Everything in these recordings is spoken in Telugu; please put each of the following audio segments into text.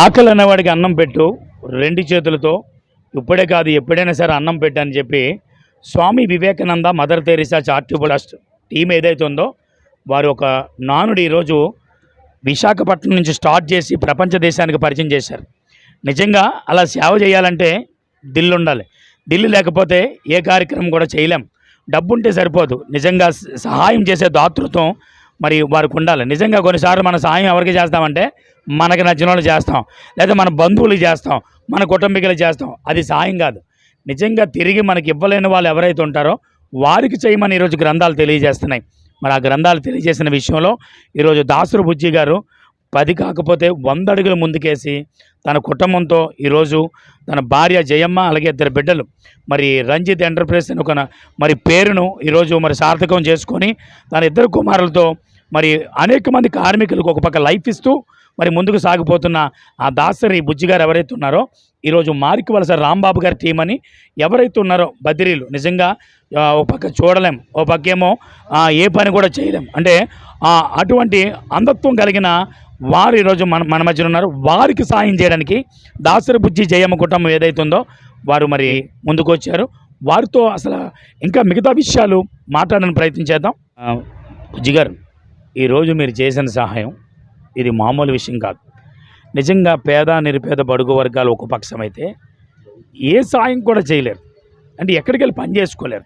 ఆకలి అనేవాడికి అన్నం పెట్టు రెండు చేతులతో. ఇప్పుడే కాదు ఎప్పుడైనా సరే అన్నం పెట్టు అని చెప్పి Swami Vivekananda Mother Teresa charitable trust team ఏదైతే ఉందో వారు ఒక నానుడు ఈరోజు విశాఖపట్నం నుంచి స్టార్ట్ చేసి ప్రపంచ దేశానికి పరిచయం చేశారు. నిజంగా అలా సేవ చేయాలంటే దిల్లు ఉండాలి. దిల్లు లేకపోతే ఏ కార్యక్రమం కూడా చేయలేం. డబ్బు ఉంటే సరిపోదు. నిజంగా సహాయం చేసే దాతృత్వం మరి వారికి ఉండాలి. నిజంగా కొన్నిసార్లు మన సహాయం ఎవరికి చేస్తామంటే మనకి నచ్చిన వాళ్ళు చేస్తాం. లేదా మన బంధువులు చేస్తాం మన కుటుంబీకులు చేస్తాం. అది సాయం కాదు. నిజంగా తిరిగి మనకి ఇవ్వలేని వాళ్ళు ఎవరైతే ఉంటారో వారికి చేయమని ఈరోజు గ్రంథాలు తెలియజేస్తున్నాయి. మరి ఆ గ్రంథాలు తెలియజేసిన విషయంలో ఈరోజు దాసురు బుజ్జి గారు పది కాకపోతే వంద అడుగులు ముందుకేసి తన కుటుంబంతో ఈరోజు తన భార్య జయమ్మ అలాగే ఇద్దరు బిడ్డలు మరి రంజిత్ ఎంటర్ప్రైజ్ అని ఒక మరి పేరును ఈరోజు మరి సార్థకం చేసుకొని తన ఇద్దరు కుమారులతో మరి అనేక మంది కార్మికులకు ఒక పక్క లైఫ్ ఇస్తూ మరి ముందుకు సాగిపోతున్న ఆ దాసరి బుజ్జిగారు ఎవరైతే ఉన్నారో ఈరోజు మారికి వలస రాంబాబు గారి టీం అని ఎవరైతే ఉన్నారో బదిరీలు నిజంగా ఓ ఒక పక్క చూడలేం ఓ పక్కేమో ఏ పని కూడా చేయలేం. అంటే అటువంటి అంధత్వం కలిగిన వారు ఈరోజు మన మన మధ్యన ఉన్నారు. వారికి సాయం చేయడానికి దాసరి బుజ్జి జయమ్మ కుటుంబం ఏదైతే ఉందో వారు మరి ముందుకు వచ్చారు. వారితో అసలు ఇంకా మిగతా విషయాలు మాట్లాడడానికి ప్రయత్నం చేద్దాం. బుజ్జి గారు ఈరోజు మీరు చేసిన సహాయం ఇది మామూలు విషయం కాదు. నిజంగా పేద నిరుపేద బడుగు వర్గాలు ఒక పక్షం అయితే ఏ సాయం కూడా చేయలేరు. అంటే ఎక్కడికి వెళ్ళి పని చేసుకోలేరు.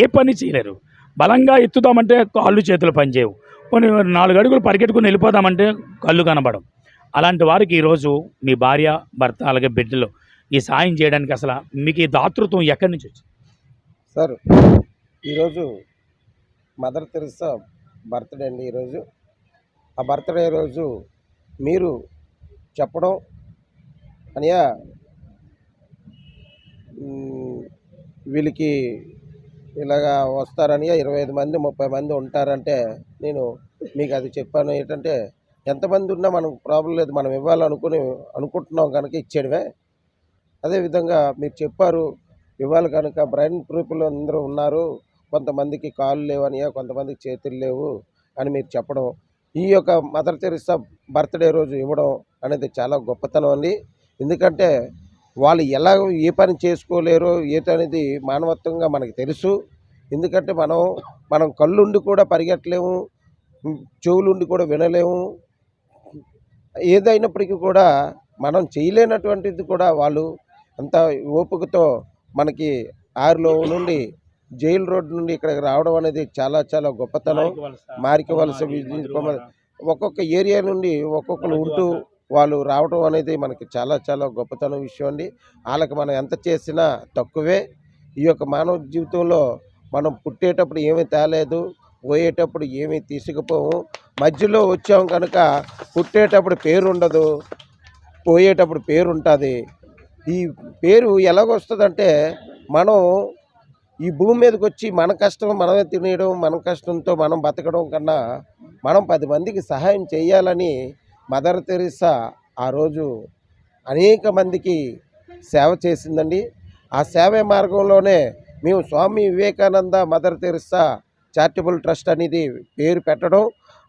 ఏ పని చేయలేరు. బలంగా ఎత్తుదామంటే కాళ్ళు చేతులు పనిచేయవు. కొన్ని నాలుగు అడుగులు పరిగెట్టుకుని వెళ్ళిపోదామంటే కళ్ళు కనబడం అలాంటి వారికి ఈరోజు మీ భార్య భర్త అలాగే బిడ్డలు ఈ సాయం చేయడానికి అసలు మీకు ఈ దాతృత్వం ఎక్కడి నుంచి వచ్చింది? సార్ ఈరోజు మదర్ తెరిసా బర్త్డే అండి ఈరోజు. ఆ బర్త్డే రోజు మీరు చెప్పడం అనియా వీళ్ళకి ఇలాగా వస్తారని ఇరవై ఐదు మంది ముప్పై మంది ఉంటారంటే నేను మీకు అది చెప్పాను. ఏంటంటే ఎంతమంది ఉన్నా మనకు ప్రాబ్లం లేదు. మనం ఇవ్వాలనుకుని అనుకుంటున్నాం కనుక ఇచ్చేయడమే. అదేవిధంగా మీరు చెప్పారు ఇవ్వాలి కనుక బ్రైన్ ప్రూఫ్లు అందరూ ఉన్నారు. కొంతమందికి కాళ్ళు లేవనియా కొంతమందికి చేతులు లేవు అని మీరు చెప్పడం. ఈ యొక్క మదర్ తెరిసా బర్త్డే రోజు ఇవ్వడం అనేది చాలా గొప్పతనం అండి. ఎందుకంటే వాళ్ళు ఎలా ఏ పని చేసుకోలేరో ఏటనేది మానవత్వంగా మనకు తెలుసు. ఎందుకంటే మనం మనం కళ్ళుండి కూడా పరిగెట్టలేము చెవులుండి కూడా వినలేము. ఏదైనప్పటికీ కూడా మనం చేయలేనటువంటిది కూడా వాళ్ళు అంత ఓపికతో మనకి ఆరులో నుండి జైలు రోడ్ నుండి ఇక్కడికి రావడం అనేది చాలా చాలా గొప్పతనం. మారికి వలస. విజయ కుమార్ ఒక్కొక్క ఏరియా నుండి ఒక్కొక్కరు ఉంటూ వాళ్ళు రావడం అనేది మనకి చాలా చాలా గొప్పతనం విషయం అండి. వాళ్ళకి మనం ఎంత చేసినా తక్కువే. ఈ యొక్క మానవ జీవితంలో మనం పుట్టేటప్పుడు ఏమీ తేలేదు పోయేటప్పుడు ఏమీ తీసుకుపోము. మధ్యలో వచ్చాం కనుక పుట్టేటప్పుడు పేరు ఉండదు పోయేటప్పుడు పేరు ఉంటుంది. ఈ పేరు ఎలాగొస్తుందంటే మనం ఈ భూమి మీదకి వచ్చి మన కష్టం మనమే తినేయడం మన కష్టంతో మనం బతకడం కన్నా మనం పది మందికి సహాయం చేయాలని మదర్ తెరిసా ఆ రోజు అనేక మందికి సేవ చేసిందండి. ఆ సేవ మార్గంలోనే మేము Swami Vivekananda Mother Teresa charitable trust అనేది పేరు పెట్టడం.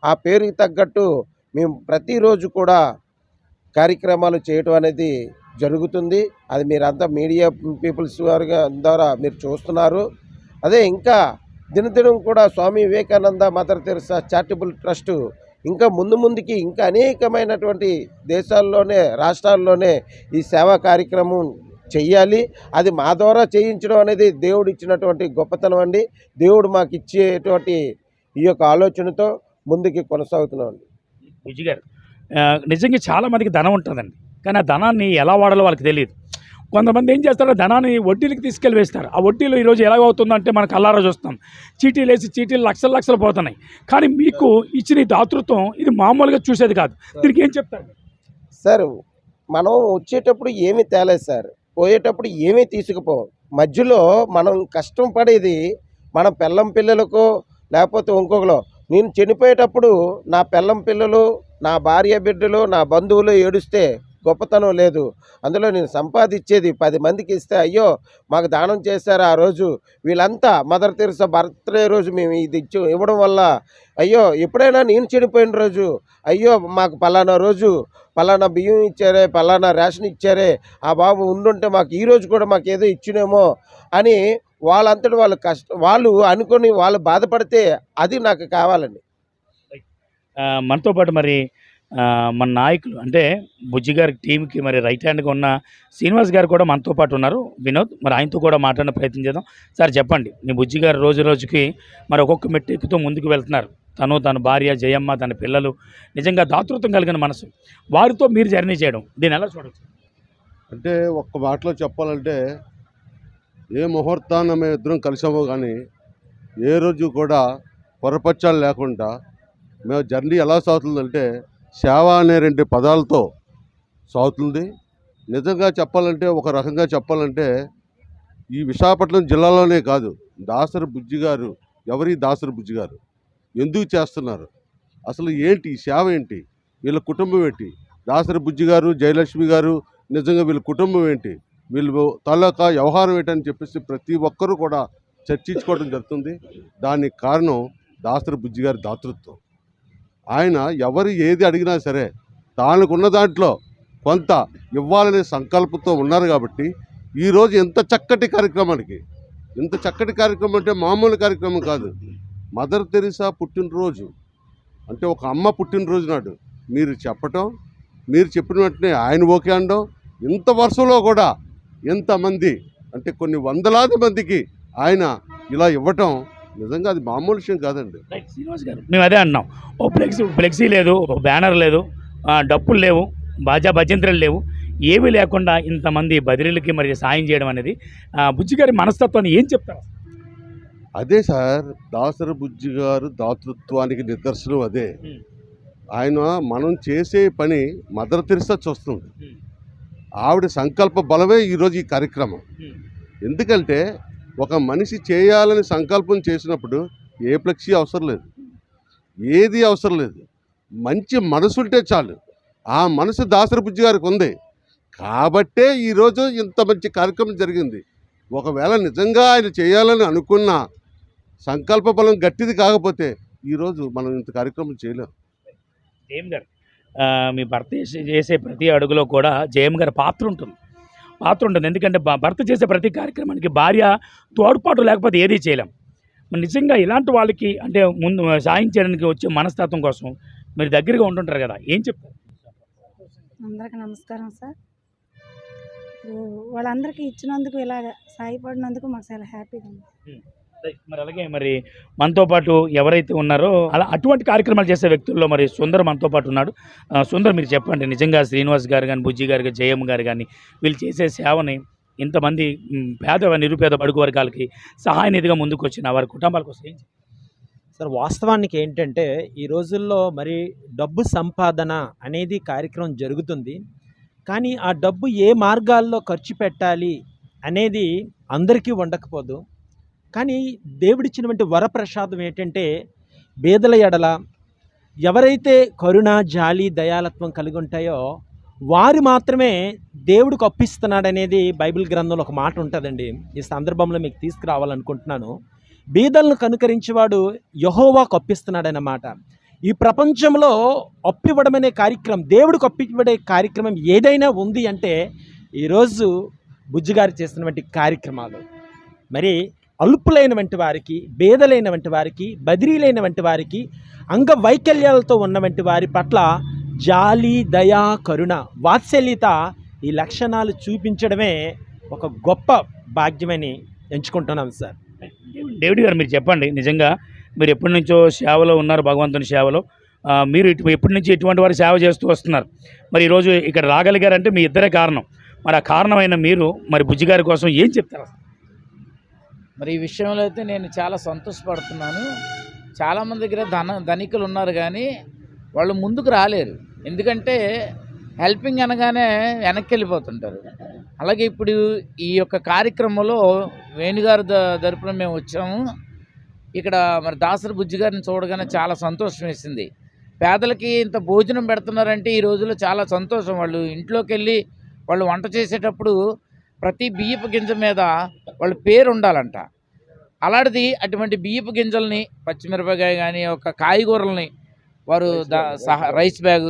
ఆ పేరుకి తగ్గట్టు మేము ప్రతిరోజు కూడా కార్యక్రమాలు చేయటం అనేది జరుగుతుంది. అది మీరంతా మీడియా పీపుల్స్ వారుగా ద్వారా మీరు చూస్తున్నారు. అదే ఇంకా దినదినం కూడా Swami Vivekananda Mother Teresa charitable trust ఇంకా ముందు ముందుకి ఇంకా అనేకమైనటువంటి దేశాల్లోనే రాష్ట్రాల్లోనే ఈ సేవా కార్యక్రమం చెయ్యాలి. అది మా ద్వారా చేయించడం అనేది దేవుడు ఇచ్చినటువంటి గొప్పతనం అండి. దేవుడు మాకు ఇచ్చేటువంటి ఈ యొక్క ఆలోచనతో ముందుకి కొనసాగుతున్నాం అండి. నిజంగా చాలా మందికి ధనం ఉంటుందండి. కానీ ఆ ధనాన్ని ఎలా వాడాలో వాళ్ళకి తెలియదు కొంతమంది ఏం చేస్తారో? ధనాన్ని వడ్డీలకి తీసుకెళ్ళి వేస్తారు ఆ వడ్డీలు ఈరోజు ఎలా అవుతుందంటే మనకు కల్లారా చూస్తాం చీటీలు వేసి చీటీలు లక్షలు లక్షలు పోతున్నాయి. కానీ మీకు ఇచ్చిన దాతృత్వం ఇది మామూలుగా చూసేది కాదు. దీనికి ఏం చెప్తారు? సార్ మనం వచ్చేటప్పుడు ఏమీ తేలేదు సార్. పోయేటప్పుడు ఏమీ తీసుకుపోం మధ్యలో మనం కష్టం పడేది మన పెళ్ళం పిల్లలకు లేకపోతే ఇంకొకరు. నేను చనిపోయేటప్పుడు నా పెళ్ళం పిల్లలు నా భార్య బిడ్డలు నా బంధువులు ఏడుస్తే గొప్పతనం లేదు. అందులో నేను సంపాదించేది పది మందికి ఇస్తే అయ్యో మాకు దానం చేశారు ఆ రోజు. వీళ్ళంతా మదర్ తెరిసా బర్త్డే రోజు మేము ఇది ఇచ్చి ఇవ్వడం వల్ల అయ్యో ఎప్పుడైనా నేను చెడిపోయిన రోజు. అయ్యో మాకు పలానా రోజు పలానా బియ్యం ఇచ్చారే పలానా రేషన్ ఇచ్చారే ఆ బాబు ఉండుంటే మాకు ఈ రోజు కూడా మాకు ఏదో ఇచ్చినేమో అని వాళ్ళంతటి వాళ్ళు కష్ట వాళ్ళు అనుకొని వాళ్ళు బాధపడితే అది నాకు కావాలండి. మనతో పాటు మరి మన నాయకులు అంటే బుజ్జి గారి టీంకి మరి రైట్ హ్యాండ్గా ఉన్న శ్రీనివాస్ గారు కూడా మనతో పాటు ఉన్నారు. వినోద్ మరి ఆయనతో కూడా మాట్లాడిన ప్రయత్నం చేద్దాం. సార్ చెప్పండి. మీ బుజ్జి గారు రోజు రోజుకి మరి ఒక్కొక్క మెట్టు ముందుకు వెళ్తున్నారు. తను తన భార్య జయమ్మ తన పిల్లలు నిజంగా దాతృత్వం కలిగిన మనసు. వారితో మీరు జర్నీ చేయడం దీన్ని ఎలా చూడవచ్చు అంటే ఒక్క మాటలో చెప్పాలంటే ఏ ముహూర్తాన మేము ఇద్దరం కలిసామో కానీ ఏ రోజు కూడా పొరపచ్చాలు లేకుండా మేము జర్నీ ఎలా సాగుతుందంటే సేవ అనే రెండు పదాలతో సాగుతుంది. నిజంగా చెప్పాలంటే ఒక రకంగా చెప్పాలంటే ఈ విశాఖపట్నం జిల్లాలోనే కాదు దాసరి బుజ్జి గారు ఎవరి దాసరి బుజ్జి గారు? ఎందుకు చేస్తున్నారు? అసలు ఏంటి సేవ ఏంటి? వీళ్ళ కుటుంబం ఏంటి? దాసరి బుజ్జి గారు జయలక్ష్మి గారు నిజంగా వీళ్ళ కుటుంబం ఏంటి? వీళ్ళు తాలూకా వ్యవహారం ఏంటని చెప్పేసి ప్రతి ఒక్కరూ కూడా చర్చించుకోవడం జరుగుతుంది. దానికి కారణం దాసరి బుజ్జి గారి దాతృత్వం. ఆయన ఎవరు ఏది అడిగినా సరే తానుకున్న దాంట్లో కొంత ఇవ్వాలనే సంకల్పంతో ఉన్నారు కాబట్టి ఈరోజు ఎంత చక్కటి కార్యక్రమానికి ఇంత చక్కటి కార్యక్రమం అంటే మామూలు కార్యక్రమం కాదు. మదర్ తెరిసా పుట్టినరోజు. అంటే ఒక అమ్మ పుట్టినరోజు నాడు. మీరు చెప్పటం మీరు చెప్పిన వెంటనే ఆయన ఓకే అనడం ఇంత వర్షంలో కూడా ఎంతమంది అంటే కొన్ని వందలాది మందికి ఆయన ఇలా ఇవ్వటం నిజంగా అది మామూలు విషయం కాదండి. మేము అదే అన్నాం. ఓ ఫ్లెక్సీ ఫ్లెక్సీ లేదు ఒక బ్యానర్ లేదు డప్పులు లేవు బాజా భజంత్రులు లేవు. ఏమీ లేకుండా ఇంతమంది బదిలీలకి మరి సాయం చేయడం అనేది బుజ్జి గారి మనస్తత్వాన్ని ఏం చెప్తారు? అదే సార్ దాసరి బుజ్జి గారు దాతృత్వానికి నిదర్శనం అదే. ఆయన మనం చేసే పని మదర్ తెరిసా చూస్తుంది. ఆవిడ సంకల్ప బలమే ఈరోజు ఈ కార్యక్రమం. ఎందుకంటే ఒక మనిషి చేయాలని సంకల్పం చేసినప్పుడు ఏ ఫ్లెక్సీ అవసరం లేదు. ఏది అవసరం లేదు. మంచి మనసు ఉంటే చాలు. ఆ మనసు దాసరిపుజ్జి గారికి ఉంది. కాబట్టే ఈరోజు ఇంత మంచి కార్యక్రమం జరిగింది. ఒకవేళ నిజంగా ఆయన చేయాలని అనుకున్న సంకల్ప బలం గట్టిది కాకపోతే ఈరోజు మనం ఇంత కార్యక్రమం చేయలేం. జయం గారు మీ భర్త చేసే ప్రతి అడుగులో కూడా జయం గారి పాత్ర ఉంటుంది. పాత్ర ఉంటుంది ఎందుకంటే భర్త చేసే ప్రతి కార్యక్రమానికి భార్య తోడ్పాటు లేకపోతే ఏదీ చేయలేం. మరి నిజంగా ఇలాంటి వాళ్ళకి అంటే ముందు సాయం చేయడానికి వచ్చే మనస్తత్వం కోసం మీరు దగ్గరగా ఉంటుంటారు కదా ఏం చెప్తారు? అందరికీ నమస్కారం సార్. వాళ్ళందరికీ ఇచ్చినందుకు ఇలాగ సాయపడినందుకు మాకు చాలా హ్యాపీగా ఉంది. మరి అలాగే మరి మనతో పాటు ఎవరైతే ఉన్నారో అలా అటువంటి కార్యక్రమాలు చేసే వ్యక్తుల్లో మరి సుందర్ మనతో పాటు ఉన్నాడు. సుందర్ మీరు చెప్పండి నిజంగా శ్రీనివాస్ గారు కానీ బుజ్జి గారు కానీ జయమ్మ గారు కానీ వీళ్ళు చేసే సేవని ఇంతమంది పేద నిరుపేద బడుగు వర్గాలకి సహాయ నిధిగా ముందుకు వచ్చిన వారి కుటుంబాల కోసం సార్ వాస్తవానికి ఏంటంటే ఈ రోజుల్లో మరి డబ్బు సంపాదన అనేది కార్యక్రమం జరుగుతుంది. కానీ ఆ డబ్బు ఏ మార్గాల్లో ఖర్చు పెట్టాలి అనేది అందరికీ ఉండకపోదు. కానీ దేవుడిచ్చినటువంటి వరప్రసాదం ఏంటంటే బేదల ఎడల ఎవరైతే కరుణ జాలి దయాలత్వం కలిగి ఉంటాయో వారు మాత్రమే దేవుడికి అప్పిస్తున్నాడనేది బైబిల్ గ్రంథంలో ఒక మాట ఉంటుందండి. ఈ సందర్భంలో మీకు తీసుకురావాలనుకుంటున్నాను. బీదలను కనుకరించేవాడు యహోవాకు అప్పిస్తున్నాడన్నమాట. ఈ ప్రపంచంలో అప్పివ్వడం అనే కార్యక్రమం దేవుడికి అప్పివ్వడే కార్యక్రమం ఏదైనా ఉంది అంటే ఈరోజు బుజ్జిగారు చేసినటువంటి కార్యక్రమాలు. మరి అల్పులైనటువంటి వారికి బేదలైనటువంటి వారికి బదిరీలైనటువంటి వారికి అంగవైకల్యాలతో ఉన్నవంటి వారి పట్ల జాలి దయా కరుణ వాత్సల్యత ఈ లక్షణాలు చూపించడమే ఒక గొప్ప భాగ్యమని ఎంచుకుంటున్నాం సార్. డేవిడ్ గారు మీరు చెప్పండి నిజంగా మీరు ఎప్పటి నుంచో సేవలో ఉన్నారు భగవంతుని సేవలో. మీరు ఇటు ఎప్పటి నుంచి ఎటువంటి వారు సేవ చేస్తూ వస్తున్నారు? మరి ఈరోజు ఇక్కడ రాగలిగారంటే మీ ఇద్దరే కారణం. మరి ఆ కారణమైన మీరు మరి బుజ్జిగారి కోసం ఏం చెప్తారు? మరి ఈ విషయంలో అయితే నేను చాలా సంతోషపడుతున్నాను. చాలామంది దగ్గర ధన ధనికులు ఉన్నారు కానీ వాళ్ళు ముందుకు రాలేరు. ఎందుకంటే హెల్పింగ్ అనగానే వెనక్కి వెళ్ళిపోతుంటారు. అలాగే ఇప్పుడు ఈ యొక్క కార్యక్రమంలో వేణుగారు ద తరపున మేము వచ్చాము. ఇక్కడ మరి దాసరి బుజ్జి గారిని చూడగానే చాలా సంతోషం వేసింది. పేదలకి ఇంత భోజనం పెడుతున్నారంటే ఈ రోజుల్లో చాలా సంతోషం. వాళ్ళు ఇంట్లోకి వెళ్ళి వాళ్ళు వంట చేసేటప్పుడు ప్రతి బియ్యపు గింజ మీద వాళ్ళ పేరు ఉండాలంట అలాంటిది అటువంటి బియ్యపు గింజల్ని పచ్చిమిరపకాయ కానీ ఒక కాయగూరల్ని వారు రైస్ బ్యాగ్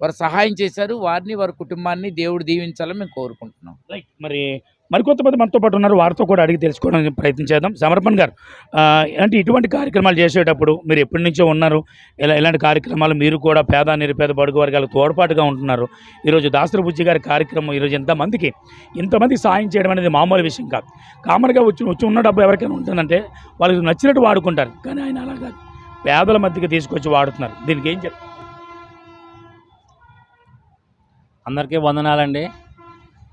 వారు సహాయం చేశారు. వారిని వారి కుటుంబాన్ని దేవుడు దీవించాలని మేము కోరుకుంటున్నాం. రైట్. మరి మరికొంతమంది మనతో పాటు ఉన్నారు. వారితో కూడా అడిగి తెలుసుకోవడానికి ప్రయత్నం చేద్దాం. సమర్పణ్ గారు అంటే ఇటువంటి కార్యక్రమాలు చేసేటప్పుడు మీరు ఎప్పటి నుంచో ఉన్నారు. ఇలా ఇలాంటి కార్యక్రమాలు మీరు కూడా పేద నిరుపేద బడుగు వర్గాలకు తోడ్పాటుగా ఉంటున్నారు. ఈరోజు దాసరబుజ్జి గారి కార్యక్రమం ఈరోజు ఎంతమందికి ఇంతమంది సాయం చేయడం అనేది మామూలు విషయం కాదు. కామన్గా వచ్చి వచ్చి ఉన్న డబ్బు ఎవరికైనా ఉంటుందంటే వాళ్ళకి నచ్చినట్టు వాడుకుంటారు. కానీ ఆయన అలా కాదు. పేదల మధ్యకి తీసుకొచ్చి వాడుతున్నారు. దీనికి ఏం చెప్తారు అందరికీ వందనాలండి.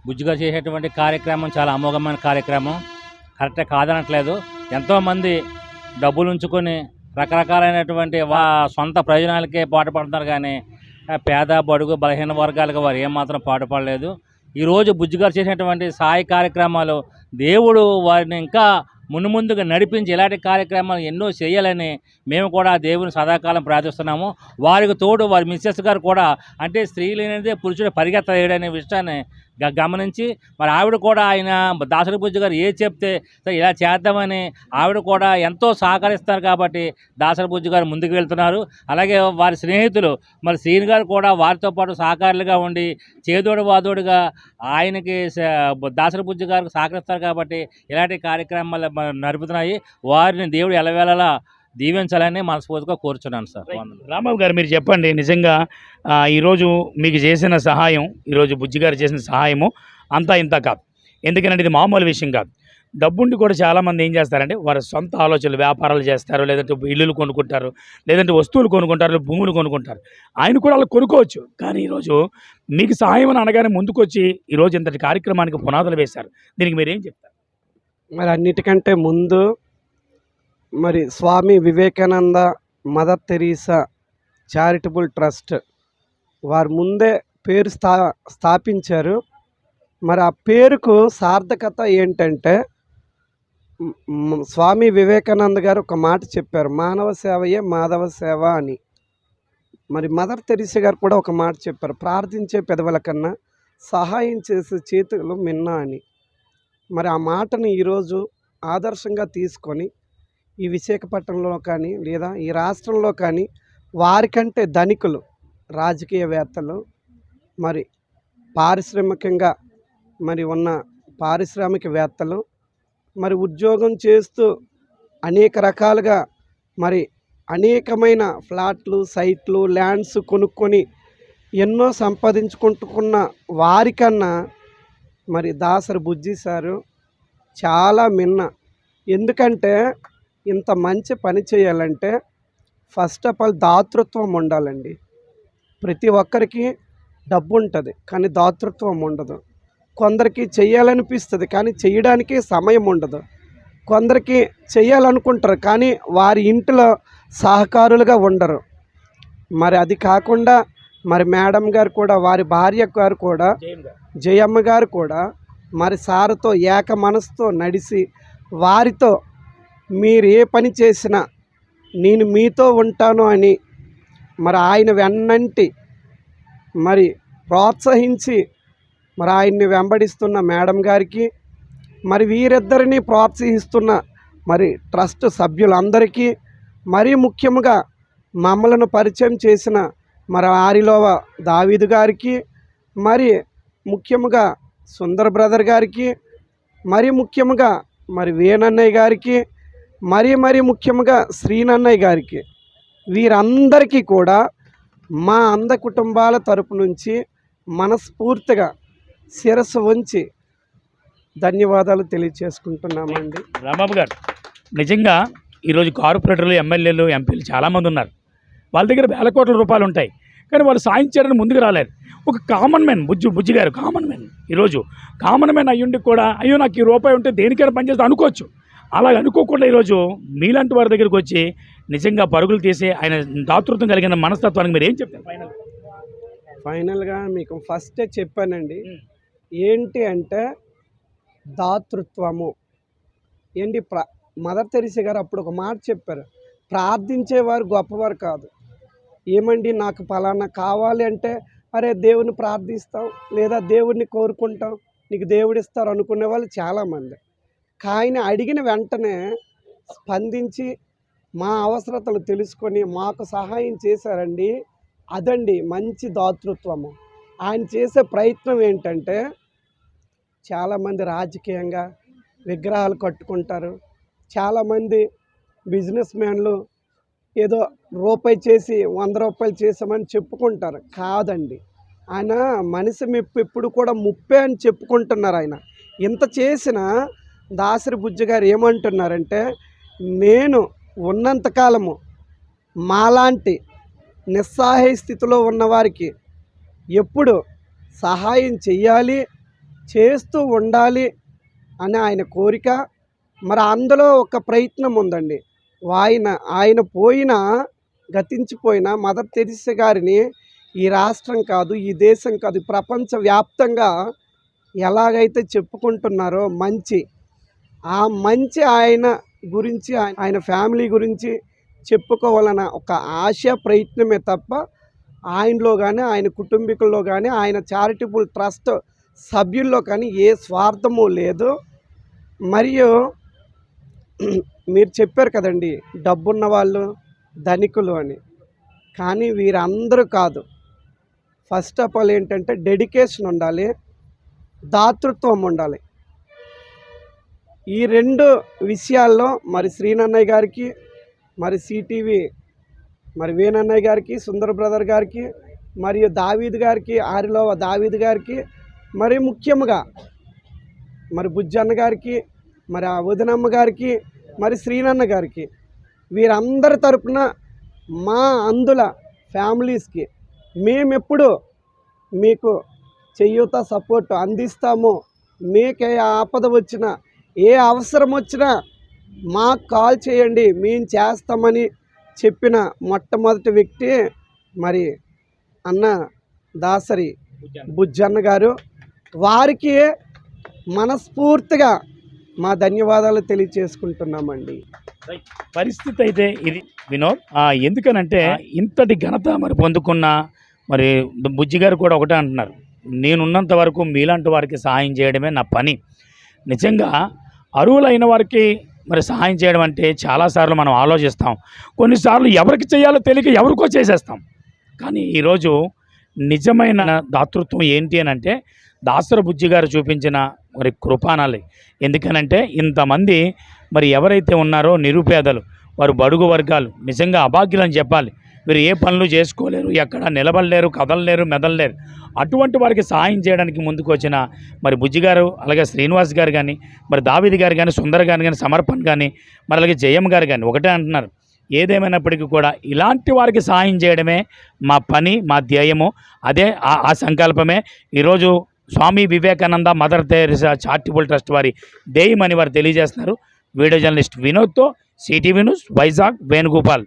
బుజ్జిగా చేసేటువంటి కార్యక్రమం చాలా అమోఘమైన కార్యక్రమం. కరెక్టే కాదనట్లేదు. ఎంతోమంది డబ్బులు ఉంచుకొని రకరకాలైనటువంటి వా సొంత ప్రయోజనాలకే పాటుపడుతున్నారు కానీ పేద బడుగు బలహీన వర్గాలకు వారు ఏమాత్రం పాటుపడలేదు. ఈరోజు బుజ్జిగారు చేసినటువంటి సాయి కార్యక్రమాలు దేవుడు వారిని ఇంకా మున్ముందుగా నడిపించి ఇలాంటి కార్యక్రమాలు ఎన్నో చేయాలని మేము కూడా దేవుని సదాకాలం ప్రార్థిస్తున్నాము. వారికి తోడు వారి మిస్సెస్ గారు కూడా అంటే స్త్రీలు అనేది పురుషుడు పరిగెత్తలేడనే విషయాన్ని గమనించి మరి ఆవిడ కూడా ఆయన దాసరి పూజ గారు ఏ చెప్తే సరే ఇలా చేద్దామని ఆవిడ కూడా ఎంతో సహకరిస్తారు కాబట్టి దాసరి పూజ గారు ముందుకు వెళ్తున్నారు. అలాగే వారి స్నేహితులు మరి శ్రీని గారు కూడా వారితో పాటు సహకారులుగా ఉండి చేదోడు వాదోడుగా ఆయనకి దాసరి పూజ గారికి సహకరిస్తారు కాబట్టి ఇలాంటి కార్యక్రమాలు నడుపుతున్నాయి. వారిని దేవుడు ఎలవేళలా దీవించాలని మనస్ఫూర్తిగా కోరుచున్నాను సార్. రాంబాబు గారు మీరు చెప్పండి. నిజంగా ఈరోజు మీకు చేసిన సహాయం ఈరోజు బుజ్జి గారు చేసిన సహాయము అంతా ఇంత కాదు. ఎందుకంటే ఇది మామూలు విషయం కాదు. డబ్బుండి కూడా చాలామంది ఏం చేస్తారంటే వారి సొంత ఆలోచనలు వ్యాపారాలు చేస్తారు లేదంటే ఇల్లులు కొనుక్కుంటారు లేదంటే వస్తువులు కొనుక్కుంటారు భూములు కొనుక్కుంటారు. ఆయన కూడా వాళ్ళు కొనుక్కోవచ్చు. కానీ ఈరోజు మీకు సహాయం అని అనగానే ముందుకొచ్చి ఈరోజు ఇంతటి కార్యక్రమానికి పునాదులు వేశారు. దీనికి మీరేం చెప్తారు? మరి అన్నిటికంటే ముందు మరి Swami Vivekananda Mother Teresa charitable trust వారు ముందే పేరు స్థా స్థాపించారు. మరి ఆ పేరుకు సార్థకత ఏంటంటే స్వామి వివేకానంద గారు ఒక మాట చెప్పారు మానవ సేవయే మాధవ సేవ అని. మరి మదర్ తెరీసా గారు కూడా ఒక మాట చెప్పారు ప్రార్థించే పెదవుల కన్నా సహాయం చేసే చేతులు మిన్న అని. మరి ఆ మాటని ఈరోజు ఆదర్శంగా తీసుకొని ఈ విశాఖపట్నంలో కానీ లేదా ఈ రాష్ట్రంలో కానీ వారికంటే ధనికులు రాజకీయవేత్తలు మరి పారిశ్రామికంగా మరి ఉన్న పారిశ్రామికవేత్తలు మరి ఉద్యోగం చేస్తూ అనేక రకాలుగా మరి అనేకమైన ఫ్లాట్లు సైట్లు ల్యాండ్స్ కొనుక్కొని ఎన్నో సంపాదించుకుంటున్న వారికన్నా మరి దాసరి బుజ్జి సారు చాలా మిన్న. ఎందుకంటే ఇంత మంచి పని చేయాలంటే ఫస్ట్ ఆఫ్ ఆల్ దాతృత్వం ఉండాలండి. ప్రతి ఒక్కరికి డబ్బు ఉంటుంది కానీ దాతృత్వం ఉండదు. కొందరికి చేయాలనిపిస్తుంది కానీ చేయడానికి సమయం ఉండదు. కొందరికి చేయాలనుకుంటారు కానీ వారి ఇంట్లో సహకారులుగా ఉండరు. మరి అది కాకుండా మరి మేడం గారు కూడా వారి భార్య గారు కూడా జయమ్మ గారు కూడా మరి సార్తో ఏక మనసుతో నడిచి వారితో మీరు ఏ పని చేసినా నేను మీతో ఉంటాను అని మరి ఆయన వెన్నంటి మరి ప్రోత్సహించి మరి ఆయన్ని వెంబడిస్తున్న మేడం గారికి మరి వీరిద్దరిని ప్రోత్సహిస్తున్న మరి ట్రస్ట్ సభ్యులందరికీ మరీ ముఖ్యంగా మమ్మలను పరిచయం చేసిన మరి ఆరిలోవ దావీదు గారికి మరి ముఖ్యముగా సుందర్ బ్రదర్ గారికి మరి ముఖ్యముగా మరి వేణన్నయ్య గారికి మరి మరి ముఖ్యంగా శ్రీనన్నయ్య గారికి. వీరందరికీ కూడా మా అంద కుటుంబాల తరపు నుంచి మనస్ఫూర్తిగా శిరస్సు వంచి ధన్యవాదాలు తెలియచేసుకుంటున్నామండి. రాబాబు గారు నిజంగా ఈరోజు కార్పొరేటర్లు ఎమ్మెల్యేలు ఎంపీలు చాలామంది ఉన్నారు. వాళ్ళ దగ్గర వేల కోట్ల రూపాయలు ఉంటాయి. కానీ వాళ్ళు సాయం చేయడానికి ముందుకు రాలేరు. ఒక common man Bujju Bujji garu common man ఈరోజు కామన్ మ్యాన్ అయ్యుండి కూడా అయ్యో నాకు ఈ రూపాయి ఉంటే దేనికైనా పనిచేస్తే అనుకోవచ్చు. అలా అనుకోకుండా ఈరోజు మీలాంటి వారి దగ్గరికి వచ్చి నిజంగా పరుగులు తీసి ఆయన దాతృత్వం కలిగిన మనస్తత్వానికి మీరు ఏం చెప్తారు? ఫైనల్ ఫైనల్గా మీకు ఫస్టే చెప్పానండి. ఏంటి అంటే దాతృత్వము. ఏంటి ప్ర మదర్ తెరిసే గారు అప్పుడు ఒక మాట చెప్పారు. ప్రార్థించేవారు గొప్పవారు కాదు. ఏమండి నాకు ఫలానా కావాలి అంటే అరే దేవుని ప్రార్థిస్తాం లేదా దేవుడిని కోరుకుంటాం నీకు దేవుడు ఇస్తారు అనుకునే వాళ్ళు చాలామంది. ఆయన అడిగిన వెంటనే స్పందించి మా అవసరతలు తెలుసుకొని మాకు సహాయం చేశారండి. అదండి మంచి దాతృత్వము. ఆయన చేసే ప్రయత్నం ఏంటంటే చాలామంది రాజకీయంగా విగ్రహాలు కట్టుకుంటారు. చాలామంది బిజినెస్ మ్యాన్లు ఏదో రూపాయి చేసి వంద రూపాయలు చేసామని చెప్పుకుంటారు. కాదండి. ఆయన మనిషి మెప్పు ఎప్పుడు కూడా ముప్పే అని చెప్పుకుంటున్నారు ఆయన. ఇంత చేసినా దాసరి బుజ్జి గారు ఏమంటున్నారంటే నేను ఉన్నంతకాలము మాలాంటి నిస్సహాయ స్థితిలో ఉన్నవారికి ఎప్పుడు సహాయం చెయ్యాలి చేస్తూ ఉండాలి అని ఆయన కోరిక. మరి అందులో ఒక ప్రయత్నం ఉందండి. ఆయన ఆయన పోయిన గతించిపోయిన మదర్ తెరిస గారిని ఈ రాష్ట్రం కాదు ఈ దేశం కాదు ప్రపంచవ్యాప్తంగా ఎలాగైతే చెప్పుకుంటున్నారో మంచి ఆ మంచి ఆయన గురించి ఆయన- ఆయన ఫ్యామిలీ గురించి చెప్పుకోవాలన్న ఒక ఆశ ప్రయత్నమే తప్ప ఆయనలో కానీ ఆయన కుటుంబీకుల్లో కానీ ఆయన చారిటబుల్ ట్రస్ట్ సభ్యుల్లో కానీ ఏ స్వార్థము లేదు. మరియు మీరు చెప్పారు కదండి డబ్బున్న వాళ్ళు ధనికులు అని. కానీ వీరందరూ కాదు. ఫస్ట్ ఆఫ్ ఆల్ ఏంటంటే డెడికేషన్ ఉండాలి దాతృత్వం ఉండాలి. ఈ రెండు విషయాల్లో మరి శ్రీనన్నయ్య గారికి మరి సిటీవీ మరి వేణన్నయ్య గారికి సుందర బ్రదర్ గారికి మరియు దావీద్ గారికి ఆరిలోవ దావీద్ గారికి మరి ముఖ్యంగా మరి బుజ్జన్న గారికి మరి ఆ వదినమ్మ గారికి మరి శ్రీనన్న గారికి వీరందరి తరపున మా అందుల ఫ్యామిలీస్కి మేమెప్పుడు మీకు చెయ్యూత సపోర్ట్ అందిస్తాము మీకు ఏ ఆపద వచ్చినా ఏ అవసరం వచ్చినా మాకు కాల్ చేయండి మేము చేస్తామని చెప్పిన మొట్టమొదటి వ్యక్తి మరి అన్న దాసరి బుజ్జన్న గారు. వారికి మనస్ఫూర్తిగా మా ధన్యవాదాలు తెలియచేసుకుంటున్నామండి. పరిస్థితి అయితే ఇది వినోద్. ఆ, ఎందుకనంటే ఇంతటి ఘనత మరి పొందుకున్న మరి బుజ్జి గారు కూడా ఒకటే అంటున్నారు. నేనున్నంత వరకు మీలాంటి వారికి సహాయం చేయడమే నా పని. నిజంగా అరువులైన వారికి మరి సహాయం చేయడం అంటే చాలాసార్లు మనం ఆలోచిస్తాం. కొన్నిసార్లు ఎవరికి చేయాలో తెలియక ఎవరికో చేసేస్తాం. కానీ ఈరోజు నిజమైన దాతృత్వం ఏంటి అని అంటే దాసర బుజ్జి గారు చూపించిన మరి కృపానాలి. ఎందుకనంటే ఇంతమంది మరి ఎవరైతే ఉన్నారో నిరుపేదలు వారు బడుగు వర్గాలు నిజంగా అభాగ్యులని చెప్పాలి. వీరు ఏ పనులు చేసుకోలేరు ఎక్కడ నిలబడలేరు కదలలేరు మెదలలేరు. అటువంటి వారికి సహాయం చేయడానికి ముందుకు వచ్చిన మరి బుజ్జి గారు అలాగే శ్రీనివాస్ గారు కానీ మరి దావిది గారు కానీ సుందర్ గారు కానీ సమర్పణ్ కానీ మరి అలాగే జయమ్మ గారు కానీ ఒకటే అంటున్నారు. ఏదేమైనప్పటికీ కూడా ఇలాంటి వారికి సహాయం చేయడమే మా పని మా ధ్యేయము. అదే ఆ- సంకల్పమే. ఈరోజు Swami Vivekananda Mother Teresa charitable trust వారి దేయమని వారు తెలియజేస్తున్నారు. వీడియో జర్నలిస్ట్ వినోద్తో సిటీవీ న్యూస్ వైజాగ్ వేణుగోపాల్.